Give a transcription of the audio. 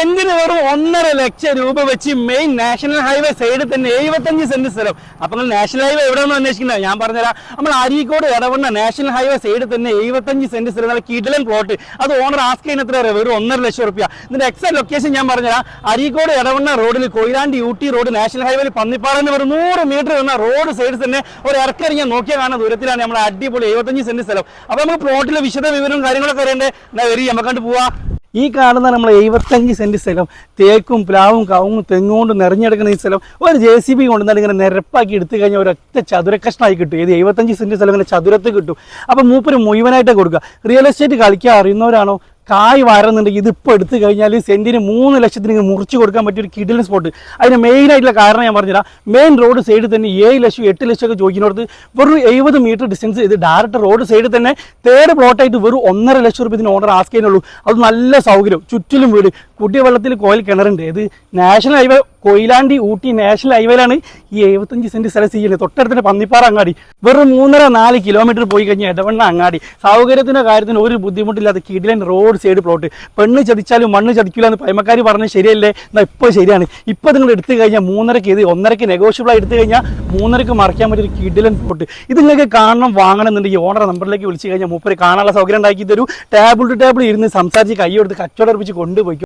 സെന്റിന് വെറും ഒന്നര ലക്ഷം രൂപ വെച്ച് മെയിൻ നാഷണൽ ഹൈവേ സൈഡിൽ തന്നെ എഴുപത്തഞ്ച് സെന്റ് സ്ഥലം. അപ്പൊ നിങ്ങൾ നാഷണൽ ഹൈവേ എവിടെയെന്ന് അന്വേഷിക്കുന്നത് ഞാൻ പറഞ്ഞുതരാം. നമ്മൾ അരീക്കോട് ഇടവണ്ണ നാഷണൽ ഹൈവേ സൈഡിൽ തന്നെ എഴുപത്തഞ്ച് സെന്റ് സ്ഥലം. നല്ല കിടലൻ പ്ലോട്ട് അത് ഓണർ ആസ്ക് ചെയ്യുന്ന എത്ര വെറും ഒന്നര ലക്ഷം റുപ്യ ഇതിന്റെ എക്സാക്ട് ലൊക്കേഷൻ ഞാൻ പറഞ്ഞുതരാം. അരീക്കോട് ഇടവണ്ണ റോഡിൽ കൊയിലാണ്ട് യൂട്ടി റോഡ് നാഷണൽ ഹൈവേയിൽ പന്നിപ്പാറന്ന് വെറും നൂറ് മീറ്റർ വന്ന റോഡ് സൈഡിൽ തന്നെ ഒരു ഇറക്കിറങ്ങിയ നോക്കിയാൽ കാണുന്ന ദൂരത്തിലാണ് നമ്മൾ അടിപൊളി എഴുപത്തഞ്ച് സെന്റ് സ്ഥലം. അപ്പൊ നമുക്ക് പ്ലോട്ടിലെ വിശദ വിവരവും കാര്യങ്ങളൊക്കെ അറിയണ്ടേ? എന്നാ വരി നമുക്കണ്ട് പോവാ. ഈ കാണുന്ന നമ്മൾ എഴുപത്തഞ്ച് സെന്റ് സ്ഥലം തേക്കും പ്ലാവും കവുങ്ങും തെങ്ങുകൊണ്ട് നിറഞ്ഞെടുക്കുന്ന ഈ സ്ഥലം ഒരു ജെ സി ബി കൊണ്ടുവന്നാൽ ഇങ്ങനെ നിരപ്പാക്കി എടുത്തു കഴിഞ്ഞാൽ ഒരൊറ്റ ചതുര കഷ്ണമായി കിട്ടും. ഇത് എഴുപത്തഞ്ച് സെന്റ് സ്ഥലം ഇങ്ങനെ ചതുരത്ത് കിട്ടും. അപ്പം മൂപ്പര് മുഴുവനായിട്ട് കൊടുക്കുക. റിയൽ എസ്റ്റേറ്റ് കളിക്കാൻ അറിയുന്നവരാണോ? കായ് വരുന്നുണ്ടെങ്കിൽ ഇതിപ്പോൾ എടുത്തു കഴിഞ്ഞാൽ സെന്റിന് മൂന്ന് ലക്ഷത്തിന് മുറിച്ച് കൊടുക്കാൻ പറ്റിയ ഒരു കിഡിലിൻ സ്പോട്ട് അതിന് മെയിൻ ആയിട്ടുള്ള കാരണം ഞാൻ പറഞ്ഞുതരാം. മെയിൻ റോഡ് സൈഡിൽ തന്നെ ഏഴ് ലക്ഷം എട്ട് ലക്ഷം ഒക്കെ ചോദിക്കുന്നിടത്ത് വെറും എഴുപത് മീറ്റർ ഡിസ്റ്റൻസ് ഇത് ഡയറക്റ്റ് റോഡ് സൈഡിൽ തന്നെ തേർഡ് പ്ലോട്ടായിട്ട് വെറും ഒന്നര ലക്ഷം രൂപ ഇതിന് ഓർഡർ ആസ്ക് ചെയ്യുന്നുള്ളൂ. അത് നല്ല സൗകര്യം. ചുറ്റിലും വീട്. കുട്ടിയ വെള്ളത്തിൽ കോയിൽ കിണറുണ്ട്. ഇത് national highway Koyilandy Ooty national ഹൈവേയിലാണ് ഈ എഴുപത്തഞ്ച് സെന്റ് സ്ഥലം ചെയ്യുന്നത്. തൊട്ടടുത്തിന് പന്നിപ്പാറ അങ്ങാടി. വെറും മൂന്നര നാല് കിലോമീറ്റർ പോയി കഴിഞ്ഞാൽ ഇടവണ്ണ അങ്ങാടി. സൗകര്യത്തിന്റെ കാര്യത്തിന് ഒരു ബുദ്ധിമുട്ടില്ലാതെ കിടിലൻ റോഡ് സൈഡ് പ്ലോട്ട് പെണ്ണ് ചതിച്ചാലും മണ്ണ് ചതിക്കില്ല എന്ന് പൈമക്കാർ പറഞ്ഞത് ശരിയല്ലേ? എന്നാൽ ഇപ്പോൾ ശരിയാണ്. ഇപ്പോൾ നിങ്ങൾ എടുത്തു കഴിഞ്ഞാൽ മൂന്നരക്ക് ഇത് ഒന്നരക്ക് നെഗോഷ്യബിൾ ആയി എടുത്തു കഴിഞ്ഞാൽ മൂന്നരക്ക് മറിക്കാൻ പറ്റിയ ഒരു കിടിലൻ പ്ലോട്ട് ഇത് നിങ്ങൾക്ക് കാണണം വാങ്ങണം എന്നുണ്ടെങ്കിൽ ഓണർ നമ്പറിലേക്ക് വിളിച്ചു കഴിഞ്ഞാൽ മൂപ്പര് കാണാനുള്ള സൗകര്യം ഉണ്ടാക്കി തരൂ. ടേബിൾ ടു ടേബിൾ ഇരുന്ന് സംസാരിച്ച് കൈ കച്ചവടം അർപ്പിച്ച് കൊണ്ടുപോയി.